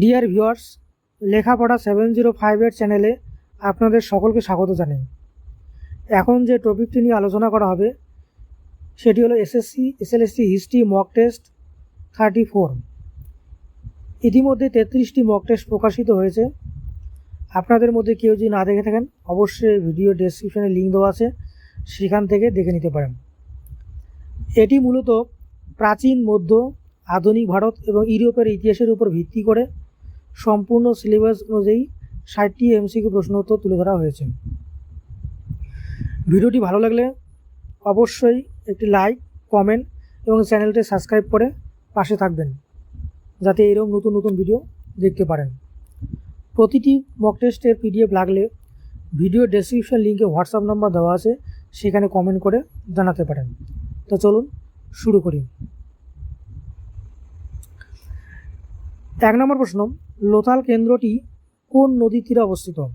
Deer viewers লেখাপড়া seven zero ফাইভের চ্যানেলে আপনাদের সকলকে স্বাগত জানাই। এখন যে টপিকটি নিয়ে আলোচনা করা হবে, সেটি হলো SSC SLSSC history mock test thirty four ইতিমধ্যে তেত্রিশটি মক টেস্ট প্রকাশিত হয়েছে। আপনাদের মধ্যে কেউ যদি না দেখে থাকেন, অবশ্যই ভিডিও ডেসক্রিপশনে লিঙ্ক দেওয়া আছে, সেখান থেকে দেখে নিতে পারেন। এটি মূলত প্রাচীন, মধ্য, আধুনিক ভারত এবং ইউরোপের ইতিহাসের উপর ভিত্তি করে সম্পূর্ণ সিলেবাস অনুযায়ী ষাটটি এমসিকিউ প্রশ্ন উত্তর তুলে ধরা হয়েছে। ভিডিওটি ভালো লাগলে অবশ্যই একটি লাইক কমেন্ট এবং চ্যানেলটি সাবস্ক্রাইব করে পাশে থাকবেন, যাতে এরকম নতুন নতুন ভিডিও দেখতে পারেন। প্রতিটি মক টেস্টের পিডিএফ লাগলে ভিডিও ডেসক্রিপশন লিঙ্কে হোয়াটসঅ্যাপ নাম্বার দেওয়া আছে, সেখানে কমেন্ট করে জানাতে পারেন। তো চলুন শুরু করি। এক নম্বর প্রশ্ন লোথাল কেন্দ্রটি কোন নদীর তীরে অবস্থিত?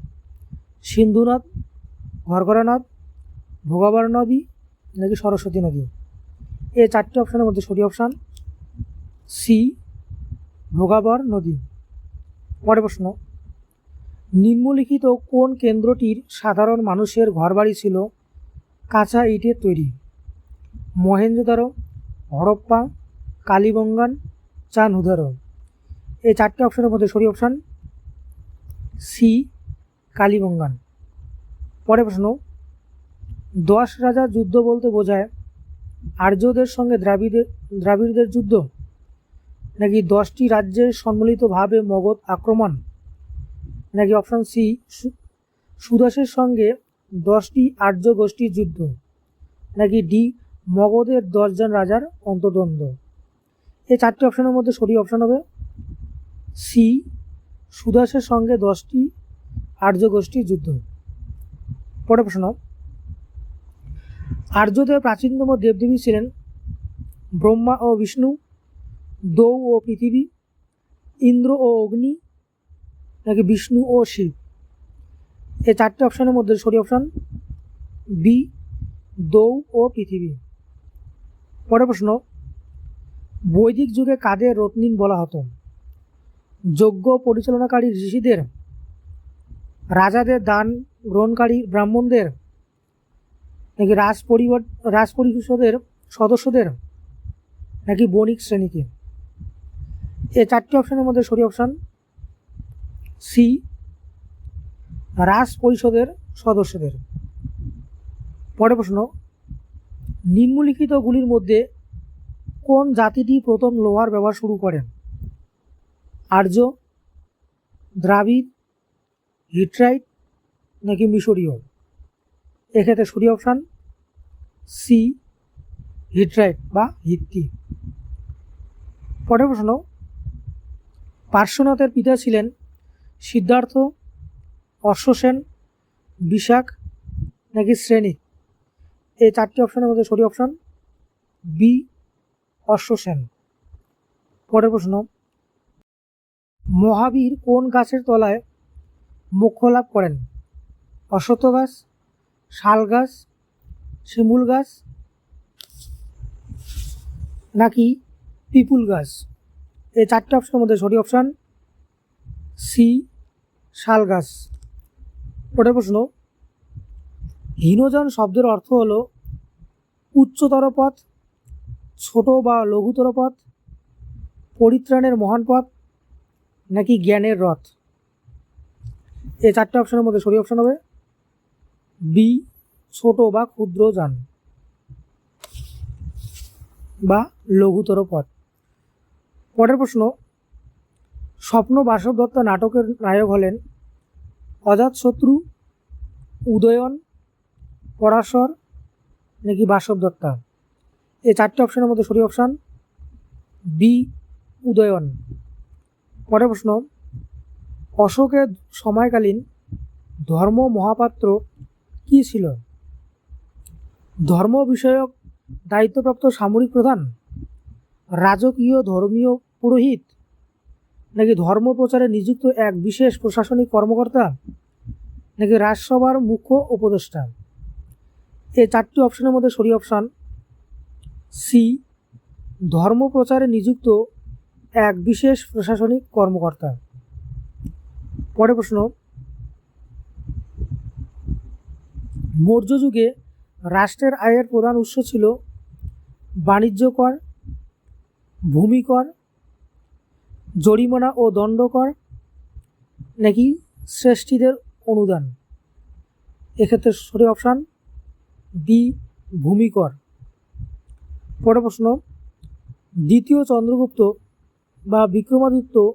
সিন্ধু নদ ঘরঘরা নদ ভোগাবার নদী নাকি সরস্বতী নদী? এই চারটি অপশানের মধ্যে সঠিক অপশান সি, ভোগাবর নদী। পরের প্রশ্ন, নিম্নলিখিত কোন কেন্দ্রটির সাধারণ মানুষের ঘরবাড়ি ছিল? কাঁচা ইটের তৈরি মহেঞ্জোদারো হরপ্পা, কালীবঙ্গান চানহুদারো এই চারটে অপশনের মধ্যে সরি অপশান, সি, কালীবঙ্গান। পরে প্রশ্ন, দশ রাজার যুদ্ধ বলতে বোঝায় আর্যদের সঙ্গে দ্রাবিড়ের দ্রাবিড়দের যুদ্ধ? নাকি দশটি রাজ্যের সম্মিলিতভাবে মগধ আক্রমণ? নাকি অপশান সি সুদাসের সঙ্গে দশটি আর্য গোষ্ঠীর যুদ্ধ? নাকি ডি, মগধের দশজন রাজার অন্তদ্বন্দ্ব? এই চারটি অপশনের মধ্যে সঠিক অপশন হবে। সি সুদাসের সঙ্গে দশটি আর্য গোষ্ঠীর যুদ্ধ। পরে প্রশ্ন, আর্যদের প্রাচীনতম দেবদেবী ছিলেন ব্রহ্মা ও বিষ্ণু, দৌ ও পৃথিবী, ইন্দ্র ও অগ্নি, নাকি বিষ্ণু ও শিব? এই চারটি অপশানের মধ্যে সঠিক অপশান বি, দৌ ও পৃথিবী। পরের প্রশ্ন, বৈদিক যুগে কাদের রত্নিন বলা হতো? যজ্ঞ পরিচালনাকারী ঋষিদের, রাজাদের দান গ্রহণকারী ব্রাহ্মণদের নাকি রাজ পরিবার, রাজ পরিষদের সদস্যদের নাকি বণিক শ্রেণীকে? এই চারটি অপশানের মধ্যে সরি অপশান সি, রাজ পরিষদের সদস্যদের। পরে প্রশ্ন, নিম্নলিখিতগুলির মধ্যে কোন জাতিটি প্রথম লোহার ব্যবহার শুরু করেন? আর্য, দ্রাবিড়, হিট্রাইট নাকি মিশরীয়? এক্ষেত্রে সরি অপশান সি, হিট্রাইট বা হিটটি পরের প্রশ্ন, পার্শ্বনাথের পিতা ছিলেন সিদ্ধার্থ অশ্বসেন বিশাখ নাকি শ্রেণি? এই চারটি অপশানের মধ্যে সরি অপশান বি অশ্বসেন পরের প্রশ্ন মহাবীর কোন গাছের তলায় মোক্ষ লাভ করেন? অশ্বত্থ গাছ, শাল গাছ, শিমুল গাছ নাকি পিপুল গাছ? এই চারটে অপশনের মধ্যে সঠিক অপশান সি শাল গাছ। পরের প্রশ্ন হীনজন শব্দের অর্থ হলো উচ্চতর পথ, ছোট বা লঘুতর পথ, পরিত্রাণের মহান পথ নাকি জ্ঞানের রথ? এই চারটে অপশনের মধ্যে সরি অপশন হবে। বি ছোট বা ক্ষুদ্র যান। বা লঘুতর পথ। পরের প্রশ্ন, স্বপ্ন বাসব দত্ত নাটকের নায়ক হলেন অজাতশত্রু উদয়ন, পরাশর নাকি বাসব দত্তা? এই চারটে অপশনের মধ্যে সরি অপশান। বি উদয়ন। পরের প্রশ্ন, অশোকের সময়কালীন ধর্ম মহাপাত্র কি ছিল? ধর্ম বিষয়ক দায়িত্বপ্রাপ্ত সামরিক প্রধান, রাজকীয় ধর্মীয় পুরোহিত, নাকি ধর্ম প্রচারে নিযুক্ত এক বিশেষ প্রশাসনিক কর্মকর্তা, নাকি রাজসভার মুখ্য উপদেষ্টা? এই চারটি অপশনের মধ্যে সরি অপশান সি, ধর্ম প্রচারে নিযুক্ত এক বিশেষ প্রশাসনিক কর্মকর্তা। পরে প্রশ্ন মৌর্য যুগে রাষ্ট্রের আয়ের প্রধান উৎস ছিল বাণিজ্য কর ভূমিকর, জরিমানা ও দণ্ডকর, নাকি শ্রেষ্ঠীদের অনুদান? এক্ষেত্রে সঠিক অপশান বি ভূমিকর। পরের প্রশ্ন, দ্বিতীয় চন্দ্রগুপ্ত বা বিক্রমাদিত্য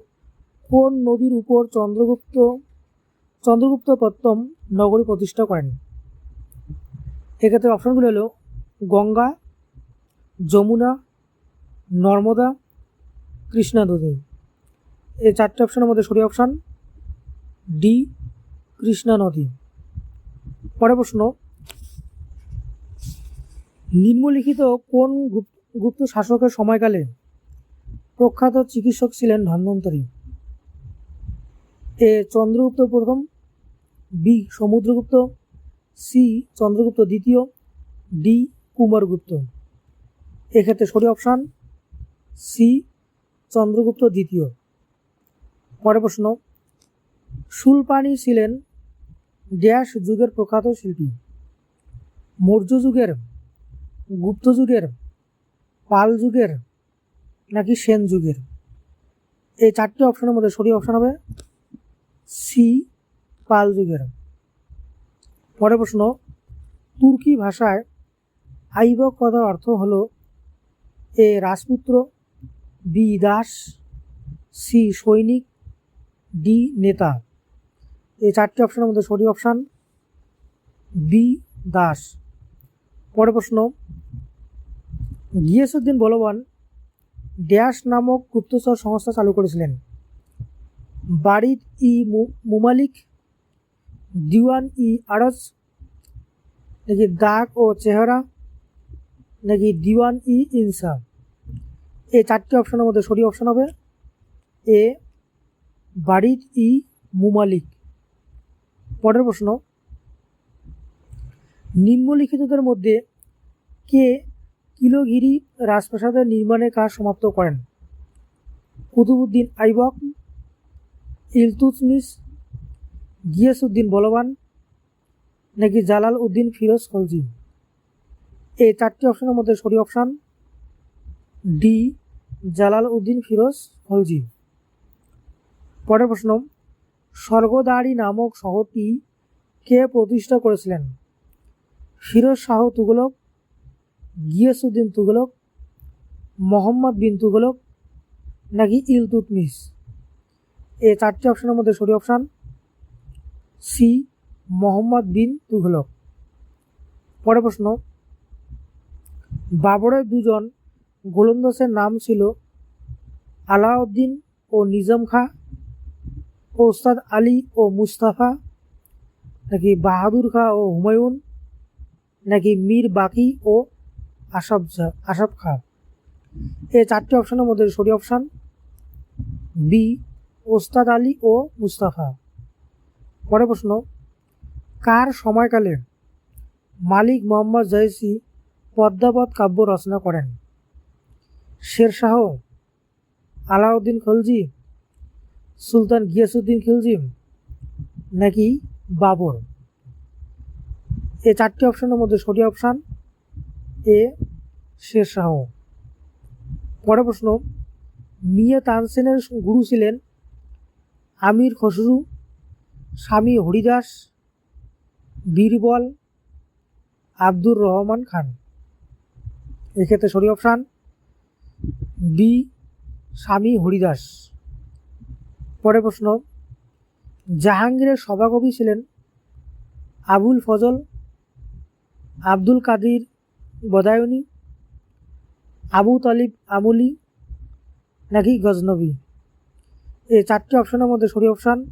কোন নদীর উপর চন্দ্রগুপ্ত চন্দ্রগুপ্ত প্রথম নগরী প্রতিষ্ঠা করেন? এক্ষেত্রে অপশানগুলো হলো গঙ্গা, যমুনা, নর্মদা, কৃষ্ণা নদী। এই চারটে অপশানের মধ্যে সঠিক অপশান ডি, কৃষ্ণা নদী। পরের প্রশ্ন, নিম্নলিখিত কোন গুপ- গুপ্ত শাসকের সময়কালে প্রখ্যাত চিকিৎসক ছিলেন ধন্বন্তরী এ চন্দ্রগুপ্ত প্রথম, বি সমুদ্রগুপ্ত, সি চন্দ্রগুপ্ত দ্বিতীয়, ডি কুমারগুপ্ত। এক্ষেত্রে সঠিক অপশান, সি চন্দ্রগুপ্ত দ্বিতীয়। পরের প্রশ্ন, সুলপানি ছিলেন ড্যাশ যুগের প্রখ্যাত শিল্পী। মৌর্য যুগের, গুপ্ত যুগের, পাল যুগের নাকি সেন যুগের? এই চারটি অপশনের মধ্যে সঠিক অপশন হবে সি, পাল যুগের। পরের প্রশ্ন, তুর্কি ভাষায় আইবক কথার অর্থ হলো এ রাজপুত্র, বি দাস, সি সৈনিক, ডি নেতা। এই চারটি অপশনের মধ্যে সঠিক অপশান বি দাস। পরের প্রশ্ন, গিয়াসুদ্দিন বলবান ড্যাশ নামক গুপ্তচর সংস্থা চালু করেছিলেন। বারিদ ই মুমালিক, দিওয়ান ই আরজ, নাকি দাগ ও চেহারা, নাকি দিওয়ান ই ইনসা। এই চারটি অপশনের মধ্যে সঠিক অপশন হবে এ, বারিদ ই মুমালিক। পরের প্রশ্ন, নিম্নলিখিতদের মধ্যে কে কিলোগিরি রাজপ্রাসাদের নির্মাণের কাজ সমাপ্ত করেন। কুতুবুদ্দিন আইবক ইলতুৎমিশ গিয়াসউদ্দিন বলবান নাকি জালাল উদ্দিন ফিরোজ খলজি। এই চারটি অপশনের মধ্যে sorry option D, Jalal Uddin Firoz Khalji. পরের প্রশ্ন, স্বর্গদ্বারী নামক শহরটি কে প্রতিষ্ঠা করেছিলেন? ফিরোজ শাহ তুগলক গিয়াসউদ্দিন তুগলক মোহাম্মদ বিন তুগলক নাকি ইলতুতমিস এই চারটি অপশনের মধ্যে সঠিক অপশান সি মোহাম্মদ বিন তুঘলক পরের প্রশ্ন বাবরের দুজন গোলন্দাজের নাম ছিল আলাউদ্দিন ও নিজাম খাঁ ও ওস্তাদ আলী ও মুস্তাফা নাকি বাহাদুর খাঁ ও হুমায়ুন নাকি মীর বাকি ও আসাফ জা আসাফ খাঁ এই চারটি অপশনের মধ্যে সঠিক অপশান, বি, ওস্তাদ আলী ও মুস্তাফা। পরের প্রশ্ন, কার সময়কালে মালিক মোহাম্মদ জয়সি পদ্মাবত কাব্য রচনা করেন? শেরশাহ আলাউদ্দিন খলজি, সুলতান গিয়াসুদ্দিন খিলজি নাকি বাবর? এই চারটি অপশনের মধ্যে সঠিক অপশান এ শেরশাহ পরের প্রশ্ন, মিয়া তানসেনের গুরু ছিলেন আমির খসরু, স্বামী হরিদাস, বীরবল, আব্দুর রহমান খান। এক্ষেত্রে সঠিক অপশান, বি, স্বামী হরিদাস। পরের প্রশ্ন, জাহাঙ্গীরের সভাকবি ছিলেন আবুল ফজল, আব্দুল কাদির বদায়নী, আবু তালিব আমলি, নাকি গজনবী? এই চারটি অপশনের মধ্যে সঠিক অপশান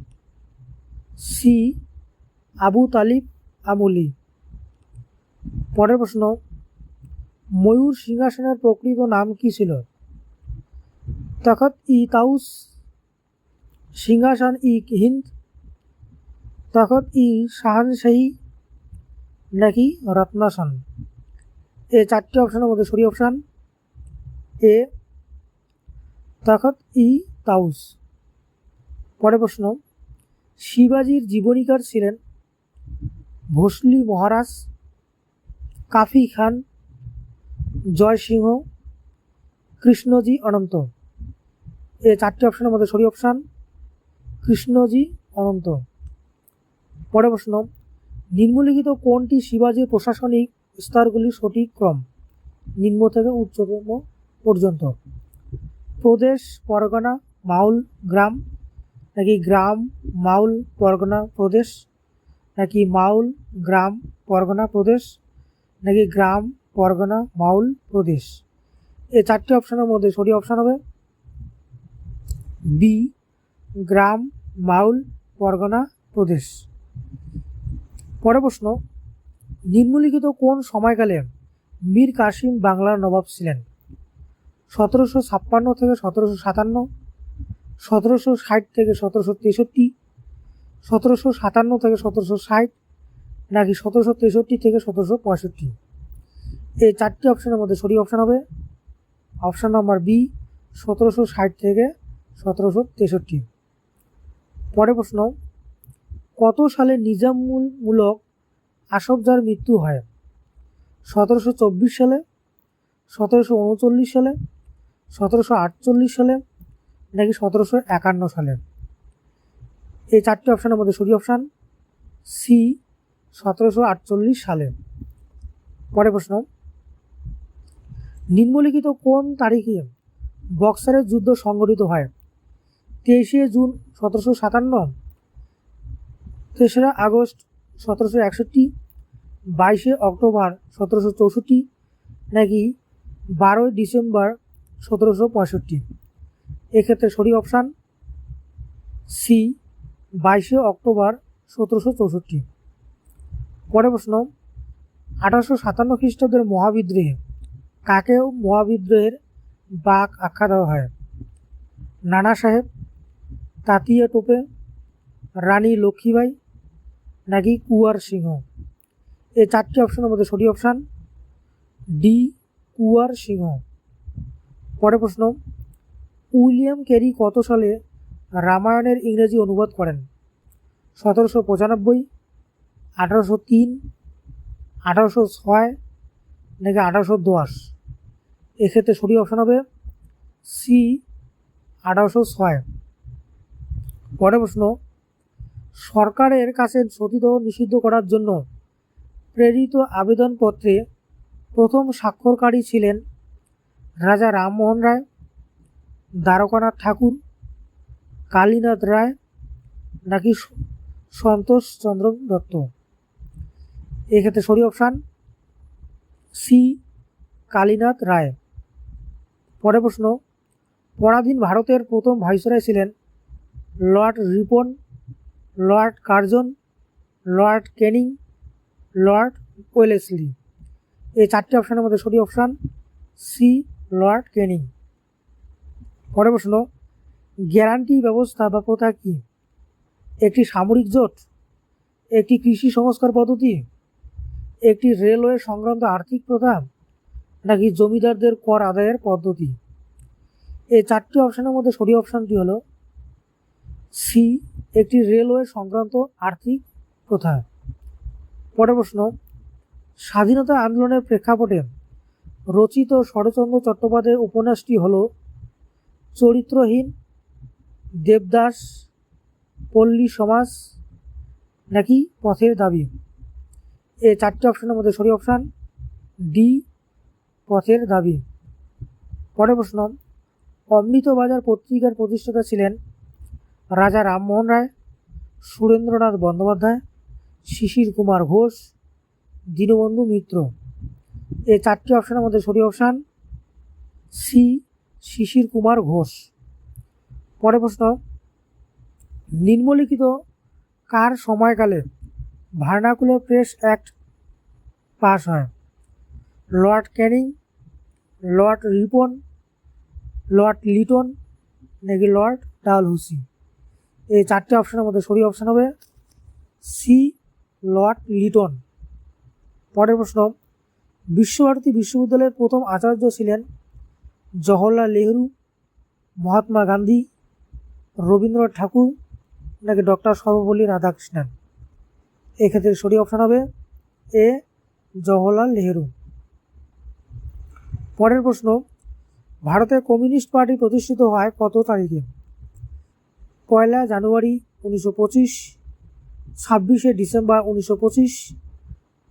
সি, আবু তালিব আমুলি। পরের প্রশ্ন, ময়ূর সিংহাসনের প্রকৃত নাম কি ছিল? তখত ই তাউস, সিংহাসন ই হিন্দ তখত ই শাহানশাহী, নাকি রত্নাসন? এই চারটি অপশনের মধ্যে সঠিক অপশান এ তখত ই, তাউস। পরের প্রশ্ন, শিবাজির জীবনীকার ছিলেন ভোসলি মহারাজ, কাফি খান জয়সিংহ কৃষ্ণজি অনন্ত। এ চারটি অপশনের মধ্যে সরি অপশান কৃষ্ণজি অনন্ত। পরে প্রশ্ন, নিম্নলিখিত কোনটি শিবাজির প্রশাসনিক স্তরগুলির সঠিক ক্রম, নিম্ন থেকে উচ্চতম পর্যন্ত। প্রদেশ, পরগনা, মাউল, গ্রাম, নাকি গ্রাম, মাউল, পরগনা, প্রদেশ, নাকি মাউল, গ্রাম, পরগনা, প্রদেশ, নাকি গ্রাম, পরগনা, মাউল, প্রদেশ। এই চারটি অপশনের মধ্যে সঠিক অপশান হবে বি, গ্রাম, মাউল, পরগনা, প্রদেশ। পরে প্রশ্ন নিম্নলিখিত কোন সময়কালে মীর কাসিম বাংলার নবাব ছিলেন? সতেরোশো ছাপ্পান্ন থেকে সতেরোশো সাতান্ন, সতেরোশো ষাট থেকে সতেরোশো তেষট্টি, সতেরোশো সাতান্ন থেকে সতেরোশো ষাট, নাকি সতেরোশো তেষট্টি থেকে সতেরোশো পঁয়ষট্টি? এই চারটি অপশানের মধ্যে সঠিক অপশান হবে। অপশান নাম্বার বি, সতেরোশো ষাট থেকে সতেরোশো তেষট্টি। পরে প্রশ্ন, কত সালে নিজামুল মূলক আসফজার মৃত্যু হয়। সতেরোশো চব্বিশ সালে, সতেরোশো উনচল্লিশ সালে, সতেরোশো আটচল্লিশ সালে, নাকি সতেরোশো একান্ন সালে। এই চারটি অপশানের মধ্যে সঠিক অপশান সি সতেরোশো আটচল্লিশ সালে। পরে প্রশ্ন, নিম্নলিখিত কোন তারিখে বক্সারের যুদ্ধ সংঘটিত হয়? তেইশে জুন সতেরোশো সাতান্ন, তেসরা আগস্ট সতেরোশো একষট্টি, বাইশে অক্টোবর সতেরোশো চৌষট্টি, নাকি বারোই ডিসেম্বর সতেরোশো পঁয়ষট্টি। এক্ষেত্রে সঠিক অপশান সি, বাইশে অক্টোবর সতেরোশো চৌষট্টি। পরে প্রশ্ন, আঠারোশো সাতান্ন খ্রিস্টাব্দের মহাবিদ্রোহে কাকেও মহাবিদ্রোহের বাক আখ্যা দেওয়া হয়? নানা সাহেব, তাতিয়া টোপে, রানী লক্ষ্মীবাই নাকি কুয়ার সিংহ? এই চারটি অপশনের মধ্যে সঠিক অপশান ডি কুয়ার সিংহ। পরে প্রশ্ন, উইলিয়াম ক্যারি কত সালে রামায়ণের ইংরেজি অনুবাদ করেন? সতেরোশো পঁচানব্বই, আঠারোশো তিন, আঠারোশো ছয় নাকি আঠারোশো দশ? এক্ষেত্রে সঠিক অপশান হবে সি আঠারোশো ছয়। পরে প্রশ্ন সরকারের কাছে সতীদাহ নিষিদ্ধ করার জন্য প্রেরিত আবেদনপত্রে প্রথম স্বাক্ষরকারী ছিলেন রাজা রামমোহন রায়, দ্বারকানাথ ঠাকুর, কালীনাথ রায় নাকি সন্তোষ চন্দ্র দত্ত। এক্ষেত্রে sorry option C, Kalinath Roy. পরে প্রশ্ন, পরাধীন ভারতের প্রথম ভাইসরয় ছিলেন Lord Ripon Lord Curzon, Lord Canning Lord Wellesley. এই চারটি অপশানের মধ্যে সঠিক অপশান সি লর্ড ক্যানিং পরে প্রশ্ন, গ্যারান্টি ব্যবস্থা বা প্রথা কী? একটি সামরিক জোট, একটি কৃষি সংস্কার পদ্ধতি, একটি রেলওয়ে সংক্রান্ত আর্থিক প্রথা, নাকি জমিদারদের কর আদায়ের পদ্ধতি? এই চারটি অপশানের মধ্যে সঠিক অপশানটি হলো সি, একটি রেলওয়ে সংক্রান্ত আর্থিক প্রথা। পরে প্রশ্ন, স্বাধীনতা আন্দোলনের প্রেক্ষাপটে রচিত শরৎচন্দ্র চট্টোপাধ্যায়ের উপন্যাসটি হল চরিত্রহীন দেবদাস, পল্লী সমাজ নাকি পথের দাবি? এই চারটি অপশানের মধ্যে সরি অপশান, ডি, পথের দাবি। পরে প্রশ্ন, অমৃতবাজার পত্রিকার প্রতিষ্ঠাতা ছিলেন রাজা রামমোহন রায়, সুরেন্দ্রনাথ বন্দ্যোপাধ্যায়, শিশির কুমার ঘোষ, দীনবন্ধু মিত্র। এই চারটি অপশানের মধ্যে সঠিক অপশান সি, শিশির কুমার ঘোষ। পরে প্রশ্ন, নিম্নলিখিত কার সময়কালে ভার্নাকুলার প্রেস অ্যাক্ট পাস হয়? Lord Canning, Lord Ripon, Lord Lytton নাকি লর্ড ডালহুসি? এই চারটে অপশানের মধ্যে সরি অপশান হবে সি লর্ড লিটন পরের প্রশ্ন, বিশ্বভারতী বিশ্ববিদ্যালয়ের প্রথম আচার্য ছিলেন জওহরলাল নেহরু, মহাত্মা গান্ধী, রবীন্দ্রনাথ ঠাকুর নাকি ডক্টর সর্বপল্লী রাধাকৃষ্ণন? এক্ষেত্রে সঠিক অপশান হবে এ জওহরলাল নেহেরু। পরের প্রশ্ন, ভারতের কমিউনিস্ট পার্টি প্রতিষ্ঠিত হয় কত তারিখে? পয়লা জানুয়ারি উনিশশো পঁচিশ, ছাব্বিশে ডিসেম্বর উনিশশো পঁচিশ,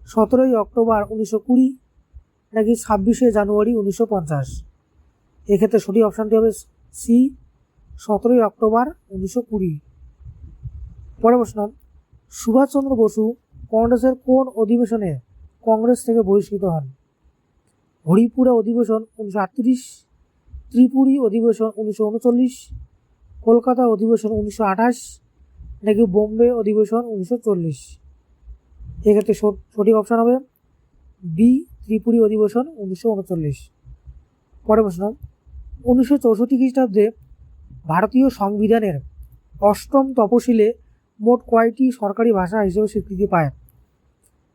সতেরোই অক্টোবর উনিশশো কুড়ি, নাকি ছাব্বিশে জানুয়ারি উনিশশো পঞ্চাশ। এক্ষেত্রে সঠিক অপশানটি হবে সি, সতেরোই অক্টোবর উনিশশো কুড়ি। পরের প্রশ্ন, সুভাষচন্দ্র বসু কংগ্রেসের কোন অধিবেশনে কংগ্রেস থেকে বহিষ্কৃত হন? হরিপুরা অধিবেশন উনিশশো আটত্রিশ, ত্রিপুরী অধিবেশন উনিশশো উনচল্লিশ কলকাতা অধিবেশন উনিশশো আঠাশ নাকি বোম্বে অধিবেশন উনিশশো চল্লিশ? এক্ষেত্রে সঠ- সঠিক অপশান হবে বি ত্রিপুরী অধিবেশন উনিশশো উনচল্লিশ। পরের প্রশ্ন, উনিশশো চৌষট্টি খ্রিস্টাব্দে ভারতীয় সংবিধানের অষ্টম তপশিলে মোট কয়টি সরকারি ভাষা হিসেবে স্বীকৃতি পায়?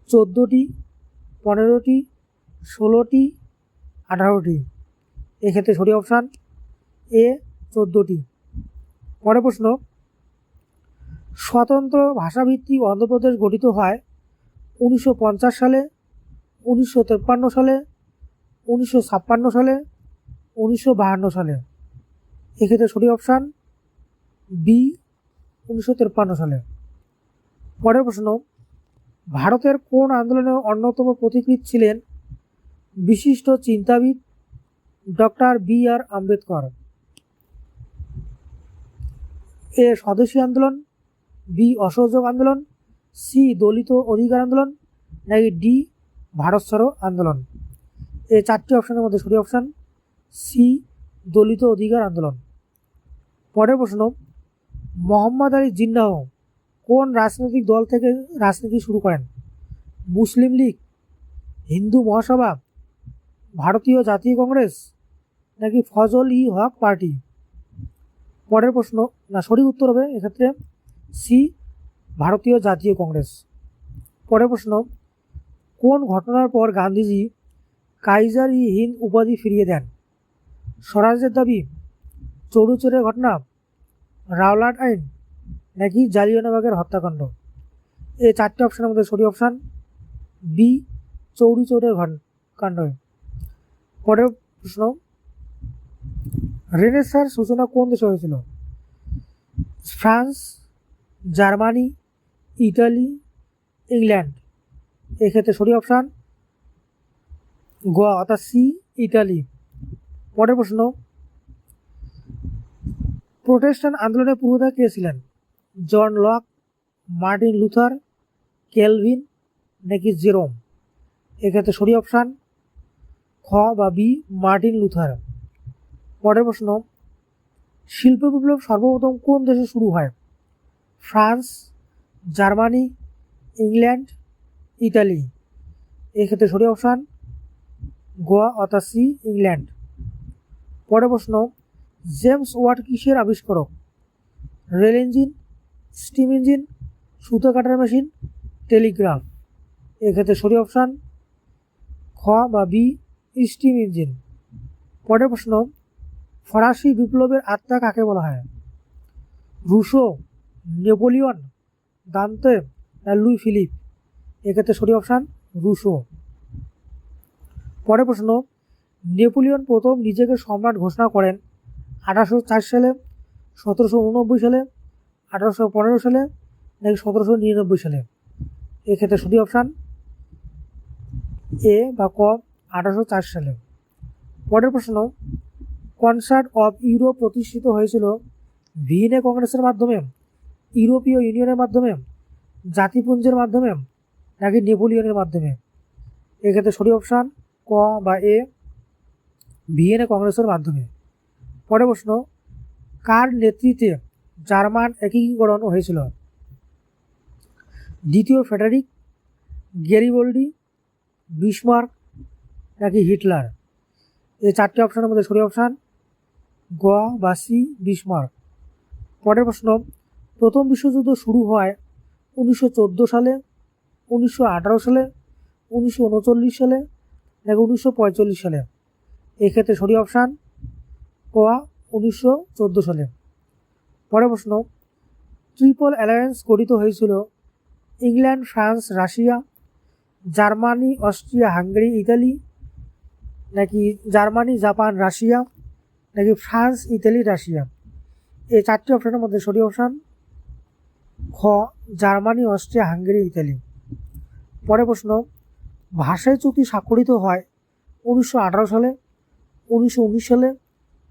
চোদ্দোটি, পনেরোটি, ষোলোটি, আঠারোটি। এক্ষেত্রে সঠিক অপশান এ চোদ্দোটি। পরের প্রশ্ন, স্বতন্ত্র ভাষাভিত্তিক অন্ধ্রপ্রদেশ গঠিত হয় উনিশশো পঞ্চাশ সালে, উনিশশো সালে, উনিশশো ছাপ্পান্ন সালে, উনিশশো সালে। এক্ষেত্রে সঠিক অপশান বি উনিশশো সালে। পরের প্রশ্ন, ভারতের কোন আন্দোলনের অন্যতম প্রতিকৃত ছিলেন বিশিষ্ট চিন্তাবিদ doctor B R Ambedkar? A Swadeshi আন্দোলন, বি অসহযোগ আন্দোলন, সি দলিত অধিকার আন্দোলন, নাকি ডি ভারত ছাড়ো আন্দোলন। এই চারটি অপশানের মধ্যে সঠিক অপশান, সি দলিত অধিকার আন্দোলন। পরের প্রশ্ন, মোহাম্মদ আলী জিন্নাহ কোন রাজনৈতিক দল থেকে রাজনীতি শুরু করেন? মুসলিম লীগ, হিন্দু মহাসভা, ভারতীয় জাতীয় কংগ্রেস, নাকি ফজল ই হক পার্টি? পরের প্রশ্ন, না, সঠিক উত্তর হবে এক্ষেত্রে সি ভারতীয় জাতীয় কংগ্রেস। পরের প্রশ্ন, কোন ঘটনার পর গান্ধীজি কাইজার ই হিন্দ উপাধি ফিরিয়ে দেন? স্বরাজ্যের দাবি, চৌরুচরের ঘটনা, রাওলাট আইন, নাকি জালিয়ানবাগের হত্যাকাণ্ড? এই চারটি অপশানের মধ্যে সঠিক অপশান, বি চৌরি চৌরের কাণ্ড পরের প্রশ্ন রেনেসার সূচনা কোন দেশে হয়েছিল? France, Germany, Italy, England. এক্ষেত্রে সঠিক অপশান? গোয়া, অর্থাৎ সি, ইটালি। পরের প্রশ্ন। প্রোটেস্ট্যান্ট আন্দোলনের পুরোধা কে ছিলেন? John Locke, Martin Luther, Calvin, নাকি জেরোম? এক্ষেত্রে সঠিক অপশান? খ বা বি, মার্টিন লুথার। পরের প্রশ্ন, শিল্প বিপ্লব সর্বপ্রথম কোন দেশে শুরু হয়? ফ্রান্স, জার্মানি, ইংল্যান্ড ইটালি এক্ষেত্রে সঠিক অপশান, গোয়া, অর্থাৎ সি, ইংল্যান্ড। পরের প্রশ্ন, জেমস ওয়াট কিসের আবিষ্কারক? রেল ইঞ্জিন, স্টিম ইঞ্জিন, সুতো কাটার মেশিন টেলিগ্রাফ এক্ষেত্রে সঠিক অপশান, খ বা বি, স্টিম ইঞ্জিন। পরের প্রশ্ন ফরাসি বিপ্লবের আত্মা কাকে বলা হয়? Rousseau, Napoleon, Dante Louis Philippe? এক্ষেত্রে সঠিক অপশান রুশো। পরের প্রশ্ন, নেপোলিয়ন প্রথম নিজেকে সম্রাট ঘোষণা করেন আঠারোশো চার সালে, সতেরোশো উননব্বই সালে, আঠারোশো পনেরো সালে, নাকি সতেরোশো নিরানব্বই সালে? এক্ষেত্রে সঠিক অপশান এ বা ক, আঠারোশো চার সালে। পরের প্রশ্ন কনসার্ট অব ইউরোপ প্রতিষ্ঠিত হয়েছিল ভিয়েনে কংগ্রেসের মাধ্যমে, ইউরোপীয় ইউনিয়নের মাধ্যমে, জাতিপুঞ্জের মাধ্যমে, নাকি নেপোলিয়নের মাধ্যমে। এক্ষেত্রে সঠিক অপশান ক বা এ, ভিয়েনে কংগ্রেসের মাধ্যমে। পরে প্রশ্ন, কার নেতৃত্বে জার্মান একীকরণ হয়েছিল? দ্বিতীয় ফেডারিক গেরিবোল্ডি, বিসমার্ক, নাকি হিটলার? এই চারটি অপশানের মধ্যে সঠিক অপশান গ বা সি বিসমার্ক পরের প্রশ্ন, প্রথম বিশ্বযুদ্ধ শুরু হয় উনিশশো চোদ্দ সালে, উনিশশো আঠারো সালে, উনিশশো উনচল্লিশ সালে, নাকি উনিশশো সালে? এক্ষেত্রে সঠিক অপশান ক উনিশশো সালে। পরের প্রশ্ন, ট্রিপল অ্যালায়েন্স গঠিত হয়েছিল England, France, Russia, Germany, Austria, Hungary, Italy, নাকি জার্মানি, জাপান, রাশিয়া? নাকি ফ্রান্স, ইতালি, রাশিয়া? এই চারটি অপশনের মধ্যে সঠিক অপশান, খ, জার্মানি, অস্ট্রিয়া, হাঙ্গেরি, ইতালি। পরে প্রশ্ন, ভাষায় চুক্তি স্বাক্ষরিত হয় উনিশশো আঠারো সালে, উনিশশো উনিশ সালে,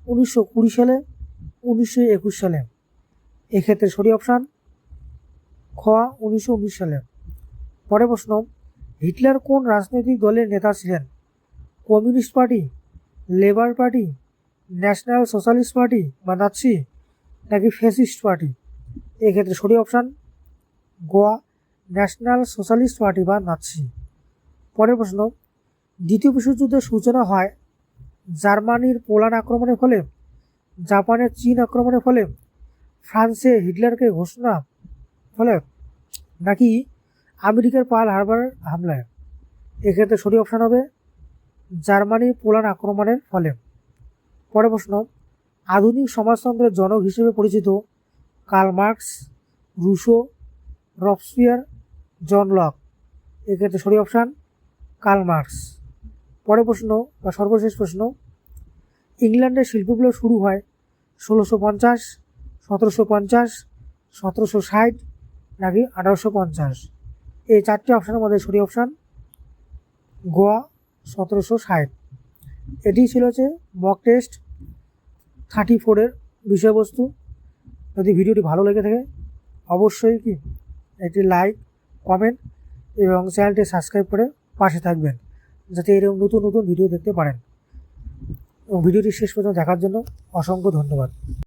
উনিশশো কুড়ি সালে, উনিশশো একুশ সালে? এক্ষেত্রে সঠিক অপশান, খ, উনিশশো উনিশ সালে। পরে প্রশ্ন, হিটলার কোন রাজনৈতিক দলের নেতা ছিলেন? Communist party, labour party national socialist party বা নাৎসি নাকি ফ্যাসিস্ট পার্টি? এক্ষেত্রে সঠিক অপশান, গোয়া ন্যাশনাল সোশ্যালিস্ট পার্টি বা নাৎসি। পরের প্রশ্ন, দ্বিতীয় বিশ্বযুদ্ধের সূচনা হয় জার্মানির পোল্যান্ড আক্রমণের ফলে, জাপানের চীন আক্রমণের ফলে, ফ্রান্সে হিটলারকে ঘোষণা ফলে, নাকি আমেরিকার পাল হারবার হামলায়? এক্ষেত্রে সঠিক অপশান হবে, জার্মানি পোল্যান্ড আক্রমণের ফলে। পরের প্রশ্ন, আধুনিক সমাজতন্ত্রের জনক হিসেবে পরিচিত Karl Marx, Rousseau, Robespierre, John Locke. এক্ষেত্রে সঠিক অপশান, কার্ল মার্কস। পরের প্রশ্ন বা সর্বশেষ প্রশ্ন, ইংল্যান্ডের শিল্পগুলো শুরু হয় ষোলোশো পঞ্চাশ, সতেরোশো পঞ্চাশ, সতেরোশো ষাট নাকি আঠারোশো পঞ্চাশ? এই চারটি অপশানের মধ্যে সঠিক অপশান, গোয়া, সতেরোশো ষাট। এটি ছিল হচ্ছে মক টেস্ট থার্টি ফোরের বিষয়বস্তু। যদি ভিডিওটি ভালো লেগে থাকে, অবশ্যই কি একটি লাইক কমেন্ট এবং চ্যানেলটি সাবস্ক্রাইব করে পাশে থাকবেন, যাতে এরকম নতুন নতুন ভিডিও দেখতে পারেন। এবং ভিডিওটি শেষ পর্যন্ত দেখার জন্য অসংখ্য ধন্যবাদ।